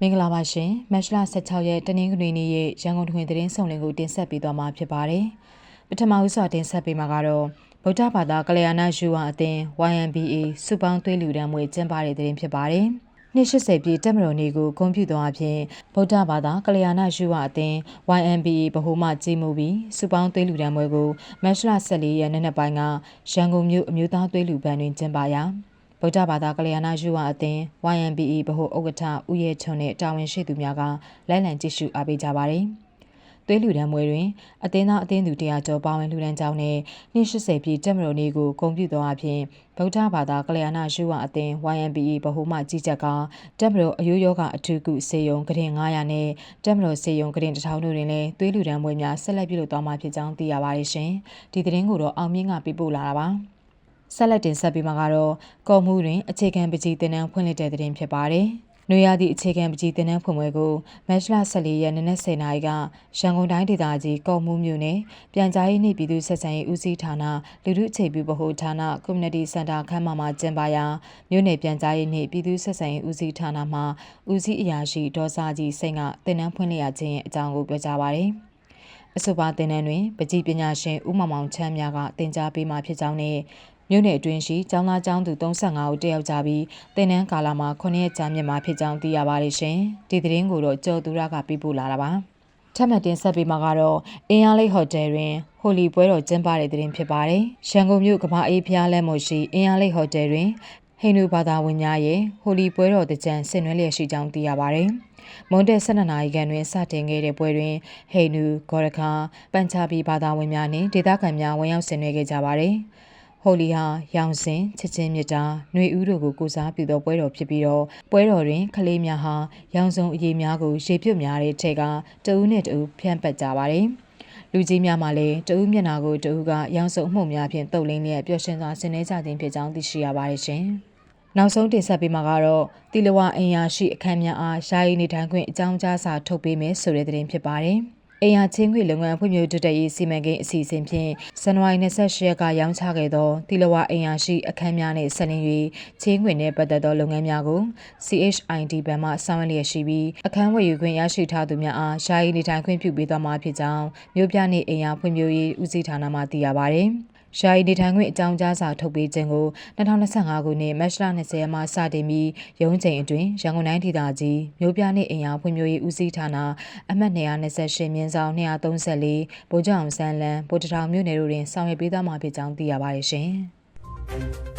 မင်္ဂလာပါရှင်မတ်လ16ရက်တနင်္ဂနွေနေ့ရဲ့ရန်ကုန်တွင်သတင်းဆောင်လင်ကိုတင်ဆက်ပေးသွားမှာဖြစ်ပါတယ်ပထမဦးစွာတင်ဆက်ပေးမှာကတော့ဗုဒ္ဓဘာသာကလျာဏယူဝါအသင်း YMBA စုပေါင်းသွေးလူဒန်းမွေကျင်းပတဲ့သတင်းဖြစ်ပါတယ်နှစ်80ပြည့်တက်မတော်နေ့ကိုဂုဏ်ပြုသောအဖြစ်ဗုဒ္ဓဘာသာကလျာဏယူဝအသင်း YMBA ဗဟိုမှကြီးမှုပြီးစုပေါင်းသွေးလူတန်းပွဲကိုမတ်လ14ရက်နေ့နက်ပိုင်းကရန်ကုန်မြို့အမျိုးသားသွေးလူပန်းတွင်ကျင်းပရာ ဗုဒ္ဓဘာသာကလျာဏယူဝအသင်း YMBA ဗဟိုဥက္ကဋ္ဌဦးရဲချွန်နဲ့တာဝန်ရှိသူများကလိုက်လံကြည့်ရှုအားပေးကြပါတယ်။သွေးလူဒန်းမွေတွင်အသင်းသားအသင်းသူတရားကျော်ပါဝင်လူဒန်းကြောင်းနဲ့နှစ်80ပြည့်တက်မတော်နေ့ကိုဂုဏ်ပြုသောအဖြစ်ဗုဒ္ဓဘာသာကလျာဏယူဝအသင်း YMBA ဗဟိုမှကြီးကြပ်ကတက်မတော်အယိုးယောဂအထူးကုစေယုံကရင်900နဲ့တက်မတော်စေယုံကရင်1000တို့တွင်လည်းသွေးလူဒန်းမွေများဆက်လက်ပြုလုပ်သွားမှာဖြစ်ကြောင်းသိရပါတယ်ရှင်။ဒီသတင်းကိုတော့အောင်မြင့်ကပြပို့လာတာပါ။ ဆက်လက်တင်ဆက်ပေးမှာကတော့ကော်မှုတွင်အခြေခံပကြီးတင်နန်းဖွင့်လှစ်တဲ့တင်ဖြစ်ပါတယ်။နွေရာသည့်အခြေခံပကြီးတင်နန်းဖွင့်ပွဲကိုမတ်လ14ရက်နေ့နက်10:00နာရီကရန်ကုန်တိုင်းဒေသကြီးကော်မှုမြို့နယ်ပြန်ကြားရေးနှင့်ပြည်သူ့ဆက်ဆံရေးဦးစီးဌာနလူထုအခြေပြုဗဟိုဌာန Community Center ခန်းမမှာကျင်းပရာမြို့နယ်ပြန်ကြားရေးနှင့်ပြည်သူ့ဆက်ဆံရေးဦးစီးဌာနမှဦးစီးအရာရှိဒေါ်စာကြီးစိန်ကတင်နန်းဖွင့်လှစ်ရခြင်းအကြောင်းကိုပြောကြားပါရယ်။အဆိုပါတင်နန်းတွင်ပကြီးပညာရှင်ဦးမောင်မောင်ချမ်းမြကတင် जा ပေးမှဖြစ်ကြောင်းနဲ့ မြို့နယ်အတွင်းရှိကျောင်းသားကျောင်းသူ35ဦးတက်ရောက်ကြပြီးတင်နန်းကာလာမှာ9ရက်ကြာမြင့်မှာဖြစ်ကြောင်းသိရပါတယ်ရှင်။ဒီသတင်းကိုတော့ကျော်သူရကပြပို့လာတာပါ။ထပ်မံတင်ဆက်ပေးမှာကတော့အင်းအားလိတ်ဟိုတယ်တွင်ဟိုလီပွဲတော်ကျင်းပတဲ့တင်ဖြစ်ပါတယ်။ရန်ကုန်မြို့ကမ္ဘာအေးဖျားလမ်းမို့ရှိအင်းအားလိတ်ဟိုတယ်တွင်ဟိန္ဒူဘာသာဝင်များရဲ့ဟိုလီပွဲတော်တကြံဆင်နွှဲလျက်ရှိကြောင်းသိရပါတယ်။မွန်တက်12နာရီခန့်တွင်စတင်ခဲ့တဲ့ပွဲတွင်ဟိန္ဒူဂေါရခါပန်ချာဘီဘာသာဝင်များနှင့်ဒေသခံများဝင်ရောက်ဆင်နွှဲခဲ့ကြပါတယ်။ ဟိုလီဟာရောင်စင်ချစ်ချင်းမြတ်တာຫນွေဦးတို့ကိုကိုစားပြုသောပွဲတော်ဖြစ်ပြီးတော့ပွဲတော်တွင်ကလေးများဟာရောင်စုံအရေးများကိုရေပြုတ်များတဲ့ထဲကတဦးနဲ့တဦးဖြန့်ပတ်ကြပါတယ်လူကြီးများမှလည်းတဦးမျက်နာကိုတဦးကရောင်စုံမှုန့်များဖြင့်တုပ်လင်းလျက်ပျော်ရွှင်စွာဆင်နွှဲကြခြင်းဖြစ်ကြောင်းသိရှိရပါတယ်ရှင်။နောက်ဆုံးတင်ဆက်ပေးမှာကတော့တီလဝအင်ယာရှိအခမ်းများအားယာယီနေထိုင်ခွင့်အကြောင်းကြားစာထုတ်ပေးမယ်ဆိုတဲ့သတင်းဖြစ်ပါတယ်။ အိမ်ယာချင်းခွေလုပ်ငန်းဖွံ့ဖြိုးတိုးတက်ရေးစီမံကိန်းအစီအစဉ်ဖြင့်ဇန်နဝါရီ28ရက်ကရောင်းချခဲ့သောတီလဝအိမ်ယာရှိအခန်းများနှင့်ဆက်လင်း၍ချင်းခွေနှင့်ပတ်သက်သောလုပ်ငန်းများကို CHID ဘဏ်မှဆောင်ရွက်လျက်ရှိပြီးအခန်းဝယ်ယူခွင့်ရရှိထားသူများအားယာယီနေထိုင်ခွင့်ပြုပေးသွားမှာဖြစ်ကြောင်းမြို့ပြနှင့်အိမ်ယာဖွံ့ဖြိုးရေးဦးစီးဌာနမှသိရပါသည်။ ယာယီနေထိုင်ခွင့်အကြောင်းကြားစာထုတ်ပေးခြင်းကို2025ခုနှစ်မတ်လ20ရက်မှစတင်ပြီးရုံးချိန်အတွင်းရန်ကုန်တိုင်းဒေသကြီးမြို့ပြနှင့်အိမ်ယာဖွံ့ဖြိုးရေးဦးစီးဌာနအမှတ်228မြင်းဆောင်234ဗိုလ်ချုပ်အောင်ဆန်းလန်းဗိုလ်တထောင်မြို့နယ်တို့တွင်ဆောင်ရွက်ပေးသွားမှာဖြစ်ကြောင်းသိရပါတယ်ရှင်။